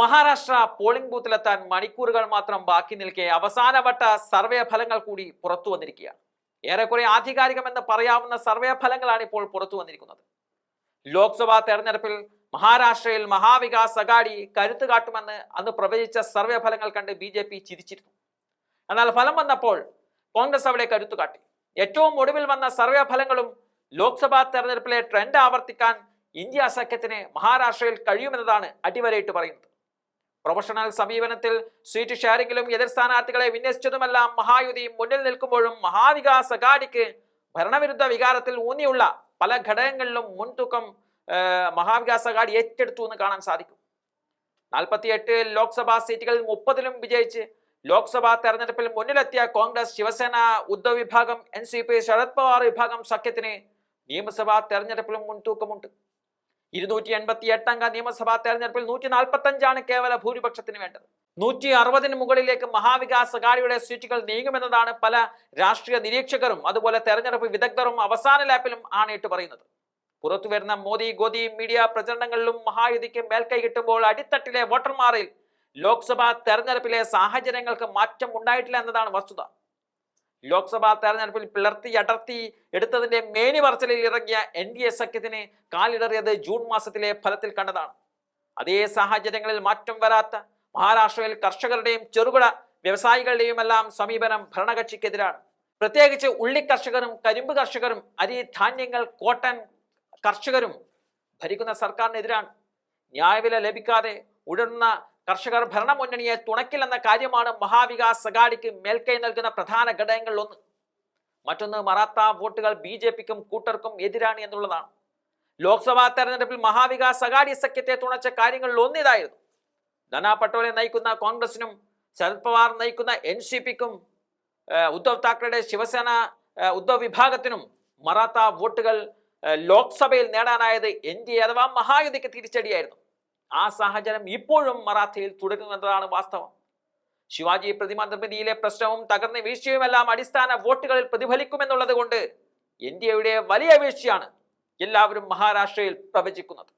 Maharashtra polling ബൂത്തിലെത്താൻ മണിക്കൂറുകൾ മാത്രം ബാക്കി നിൽക്കെ അവസാനവട്ട സർവേ ഫലങ്ങൾ കൂടി പുറത്തു വന്നിരിക്കുകയാണ്. ഏറെക്കുറെ ആധികാരികമെന്ന് പറയാവുന്ന സർവേ ഫലങ്ങളാണ് ഇപ്പോൾ പുറത്തു വന്നിരിക്കുന്നത്. ലോക്സഭാ തെരഞ്ഞെടുപ്പിൽ മഹാരാഷ്ട്രയിൽ മഹാവികാസ് അഗാഡി കരുത്തു കാട്ടുമെന്ന് അന്ന് പ്രവചിച്ച സർവേ ഫലങ്ങൾ കണ്ട് ബി ജെ പി ചിരിച്ചിരുന്നു. എന്നാൽ ഫലം വന്നപ്പോൾ കോൺഗ്രസ് അവിടെ കരുത്തു കാട്ടി. ഏറ്റവും ഒടുവിൽ വന്ന സർവേ ഫലങ്ങളും ലോക്സഭാ തെരഞ്ഞെടുപ്പിലെ ട്രെൻഡ് ആവർത്തിക്കാൻ ഇന്ത്യ സഖ്യത്തിന് മഹാരാഷ്ട്രയിൽ കഴിയുമെന്നതാണ് അടിവരയിട്ട് പറയുന്നത്. പ്രൊഫഷണൽ സമീപനത്തിൽ സീറ്റ് ഷെയറിംഗിലും എതിർ സ്ഥാനാർത്ഥികളെ വിന്യസിച്ചതുമെല്ലാം മഹായുതി മുന്നിൽ നിൽക്കുമ്പോഴും മഹാവികാസ് അഗാഡിക്ക് ഭരണവിരുദ്ധ വികാരത്തിൽ ഊന്നിയുള്ള പല ഘടകങ്ങളിലും മുൻതൂക്കം മഹാവികാസ് അഗാഡി ഏറ്റെടുത്തു എന്ന് കാണാൻ സാധിക്കും. നാൽപ്പത്തിയെട്ട് ലോക്സഭാ സീറ്റുകളിൽ മുപ്പതിലും വിജയിച്ച് ലോക്സഭാ തെരഞ്ഞെടുപ്പിൽ മുന്നിലെത്തിയ കോൺഗ്രസ് ശിവസേന ഉദ്ധവ് വിഭാഗം N C P Sharad Pawar വിഭാഗം സഖ്യത്തിന് നിയമസഭാ തെരഞ്ഞെടുപ്പിലും മുൻതൂക്കമുണ്ട്. ഇരുന്നൂറ്റി എൺപത്തി എട്ടംഗ നിയമസഭാ തെരഞ്ഞെടുപ്പിൽ നൂറ്റി നാൽപ്പത്തി അഞ്ചാണ് കേവല ഭൂരിപക്ഷത്തിന് വേണ്ടത്. നൂറ്റി അറുപതിന് മുകളിലേക്ക് മഹാവികാസ് അഗാഡിയുടെ സീറ്റുകൾ നീങ്ങുമെന്നതാണ് പല രാഷ്ട്രീയ നിരീക്ഷകരും അതുപോലെ തെരഞ്ഞെടുപ്പ് വിദഗ്ധരും അവസാന ലാപ്പിലും ആണയിട്ട് പറയുന്നത്. പുറത്തു വരുന്ന മോദി ഗോദി മീഡിയ പ്രചരണങ്ങളിലും മഹായുതിക്ക് മേൽക്കൈ കിട്ടുമ്പോൾ അടിത്തട്ടിലെ വോട്ടർമാരിൽ ലോക്സഭാ തെരഞ്ഞെടുപ്പിലെ സാഹചര്യങ്ങൾക്ക് മാറ്റം ഉണ്ടായിട്ടില്ല എന്നതാണ് വസ്തുത. ലോക്സഭാ തെരഞ്ഞെടുപ്പിൽ പിളർത്തി അടർത്തി എടുത്തതിന്റെ മേനി പറച്ചിലിൽ ഇറങ്ങിയ എൻ ഡി എ സഖ്യത്തിന് കാലിടറിയത് ജൂൺ മാസത്തിലെ ഫലത്തിൽ കണ്ടതാണ്. അതേ സാഹചര്യങ്ങളിൽ മാറ്റം വരാത്ത മഹാരാഷ്ട്രയിൽ കർഷകരുടെയും ചെറുകിട വ്യവസായികളുടെയും എല്ലാം സമീപനം ഭരണകക്ഷിക്കെതിരാണ്. പ്രത്യേകിച്ച് ഉള്ളി കർഷകരും കരിമ്പ് കർഷകരും അരി ധാന്യങ്ങൾ കോട്ടൺ കർഷകരും ഭരിക്കുന്ന സർക്കാരിനെതിരാണ്. ന്യായവില ലഭിക്കാതെ ഉടരുന്ന കർഷകർ ഭരണമുന്നണിയെ തുണയ്ക്കില്ലെന്ന കാര്യമാണ് മഹാവികാസ് അഗാഡിക്ക് മേൽക്കൈ നൽകുന്ന പ്രധാന ഘടകങ്ങളിൽ ഒന്ന് മറ്റൊന്ന് മറാത്ത വോട്ടുകൾ ബി ജെ പിക്കും കൂട്ടർക്കും എതിരാണ് എന്നുള്ളതാണ്. ലോക്സഭാ തെരഞ്ഞെടുപ്പിൽ മഹാവികാസ് അഗാഡി സഖ്യത്തെ തുണച്ച കാര്യങ്ങളിൽ ഒന്നിതായിരുന്നു ധന പട്ടോലെ നയിക്കുന്ന കോൺഗ്രസിനും ശരത് പവാർ നയിക്കുന്ന എൻ സി പിക്കും ഉദ്ധവ് താക്കറെയുടെ ശിവസേന ഉദ്ധവ് വിഭാഗത്തിനും മറാത്ത വോട്ടുകൾ ലോക്സഭയിൽ നേടാനായത് എൻ ഡി എ അഥവാ മഹായുതിക്ക് തിരിച്ചടിയായിരുന്നു. ആ സാഹചര്യം ഇപ്പോഴും മറാത്തയിൽ തുടരുന്നതാണ് വാസ്തവം. ശിവാജി പ്രതിമ നിർമ്മിതിയിലെ പ്രശ്നവും തകർന്ന വീഴ്ചയുമെല്ലാം അടിസ്ഥാന വോട്ടുകളിൽ പ്രതിഫലിക്കുമെന്നുള്ളത് കൊണ്ട് എൻ വലിയ വീഴ്ചയാണ് എല്ലാവരും മഹാരാഷ്ട്രയിൽ പ്രവചിക്കുന്നത്.